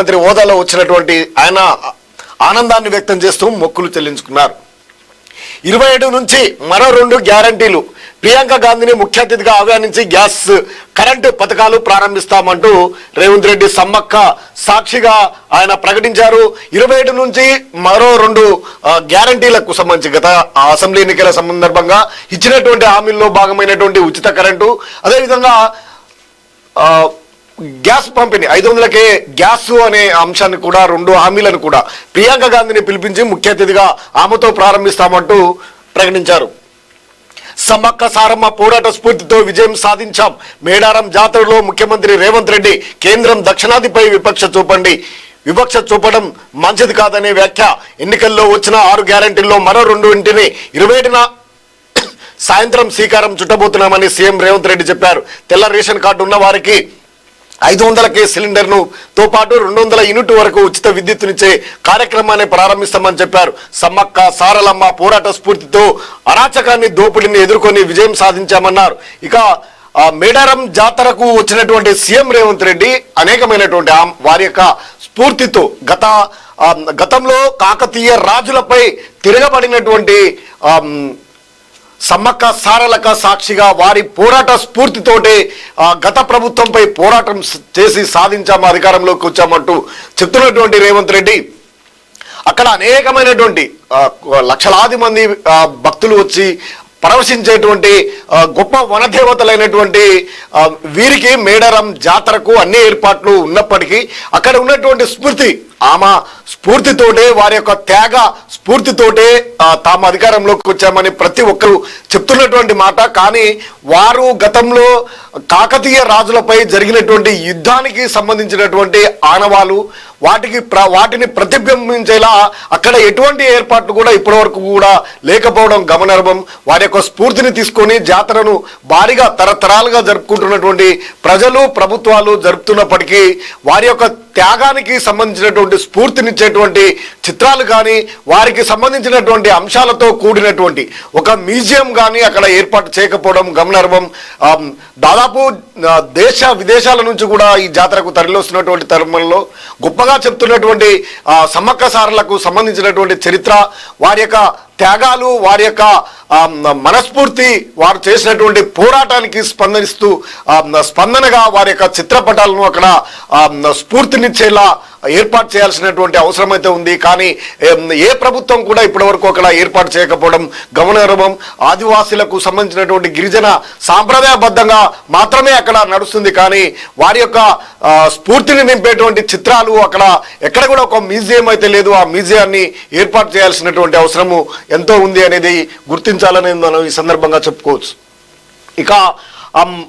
ముఖ్యమంత్రి హోదాలో వచ్చినటువంటి ఆయన ఆనందాన్ని వ్యక్తం చేస్తూ మొక్కులు చెల్లించుకున్నారు. ఇరవై ఏడు నుంచి మరో రెండు గ్యారంటీలు. ప్రియాంక గాంధీని ముఖ్య అతిథిగా ఆహ్వానించి గ్యాస్ కరెంటు పథకాలు ప్రారంభిస్తామంటూ రేవంత్ రెడ్డి సమ్మక్క సాక్షిగా ఆయన ప్రకటించారు. ఇరవై ఏడు నుంచి మరో రెండు గ్యారంటీలకు సంబంధించి గత అసెంబ్లీ ఎన్నికల సందర్భంగా ఇచ్చినటువంటి హామీల్లో భాగమైనటువంటి ఉచిత కరెంటు అదేవిధంగా గ్యాస్ పంపిణీ ఐదు వందలకే గ్యాస్ అనే అంశాన్ని కూడా రెండు హామీలను కూడా ప్రియాంక గాంధీని పిలిపించి ముఖ్య అతిథిగా ఆమెతో ప్రారంభిస్తామంటూ ప్రకటించారు. సమ్మక్క సారమ్మ పోరాట స్ఫూర్తితో విజయం సాధించాం. మేడారం జాతరలో ముఖ్యమంత్రి రేవంత్ రెడ్డి కేంద్రం దక్షిణాదిపై విపక్ష చూపండి. వివక్ష చూపడం మంచిది కాదనే వ్యాఖ్య. ఎన్నికల్లో వచ్చిన ఆరు గ్యారంటీల్లో మరో రెండు ఇంటిని ఇరవై ఏడున సాయంత్రం శ్రీకారం చుట్టబోతున్నామని సీఎం రేవంత్ రెడ్డి చెప్పారు. తెల్ల రేషన్ కార్డు ఉన్న వారికి ఐదు వందలకే సిలిండర్ను తో పాటు రెండు వందల యూనిట్ వరకు ఉచిత విద్యుత్తునిచ్చే కార్యక్రమాన్ని ప్రారంభిస్తామని చెప్పారు. సమ్మక్క సారలమ్మ పోరాట స్ఫూర్తితో అరాచకాన్ని దోపిడిని ఎదుర్కొని విజయం సాధించామన్నారు. ఇక మేడారం జాతరకు వచ్చినటువంటి సీఎం రేవంత్ రెడ్డి అనేకమైనటువంటి వారి యొక్క స్ఫూర్తితో గత గతంలో కాకతీయ రాజులపై తిరగబడినటువంటి సమ్మక్క సారలక సాక్షిగా వారి పోరాట స్ఫూర్తితోటే గత ప్రభుత్వంపై పోరాటం చేసి సాధించాము అధికారంలోకి వచ్చామంటూ చెప్తున్నటువంటి రేవంత్ రెడ్డి. అక్కడ అనేకమైనటువంటి లక్షలాది మంది భక్తులు వచ్చి పరవశించేటువంటి గొప్ప వనదేవతలైనటువంటి వీరికి మేడారం జాతరకు అన్ని ఏర్పాట్లు ఉన్నప్పటికీ అక్కడ ఉన్నటువంటి స్ఫూర్తి ఆమె స్ఫూర్తితోటే వారి యొక్క త్యాగ స్ఫూర్తితోటే తాము అధికారంలోకి వచ్చామని ప్రతి ఒక్కరు చెప్తున్నటువంటి మాట. కానీ వారు గతంలో కాకతీయ రాజులపై జరిగినటువంటి యుద్ధానికి సంబంధించినటువంటి ఆనవాలు వాటికి ప్ర వాటిని ప్రతిబింబించేలా అక్కడ ఎటువంటి ఏర్పాట్లు కూడా ఇప్పటివరకు కూడా లేకపోవడం గమనార్హం. వారి యొక్క స్ఫూర్తిని తీసుకొని జాతరను భారీగా తరతరాలుగా జరుపుకుంటున్నటువంటి ప్రజలు ప్రభుత్వాలు జరుపుతున్నప్పటికీ వారి యొక్క త్యాగానికి సంబంధించినటువంటి స్ఫూర్తినిచ్చేటువంటి చిత్రాలు కానీ వారికి సంబంధించినటువంటి అంశాలతో కూడినటువంటి ఒక మ్యూజియం కానీ అక్కడ ఏర్పాటు చేయకపోవడం గమనార్హం. దాదాపు దేశ విదేశాల నుంచి కూడా ఈ జాతరకు తరలిస్తున్నటువంటి తరుణంలో గొప్పగా చెప్తున్నటువంటి సమ్మక్క సారలకు సంబంధించినటువంటి చరిత్ర వారి యొక్క త్యాగాలు వారి యొక్క మనస్ఫూర్తి వారు చేసినటువంటి పోరాటానికి స్పందనిస్తూ స్పందనగా వారి యొక్క చిత్రపటాలను అక్కడ స్ఫూర్తినిచ్చేలా ఏర్పాటు చేయాల్సినటువంటి అవసరం అయితే ఉంది. కానీ ఏ ప్రభుత్వం కూడా ఇప్పటివరకు అక్కడ ఏర్పాటు చేయకపోవడం గమనార్హం. ఆదివాసీలకు సంబంధించినటువంటి గిరిజన సాంప్రదాయబద్ధంగా మాత్రమే అక్కడ నడుస్తుంది. కానీ వారి యొక్క స్ఫూర్తిని నింపేటువంటి చిత్రాలు అక్కడ ఎక్కడ కూడా ఒక మ్యూజియం అయితే లేదు. ఆ మ్యూజియాన్ని ఏర్పాటు చేయాల్సినటువంటి అవసరము ఎంతో ఉంది అనేది గుర్తించాలని మనం ఈ సందర్భంగా చెప్పుకోవచ్చు. ఇక అమ్,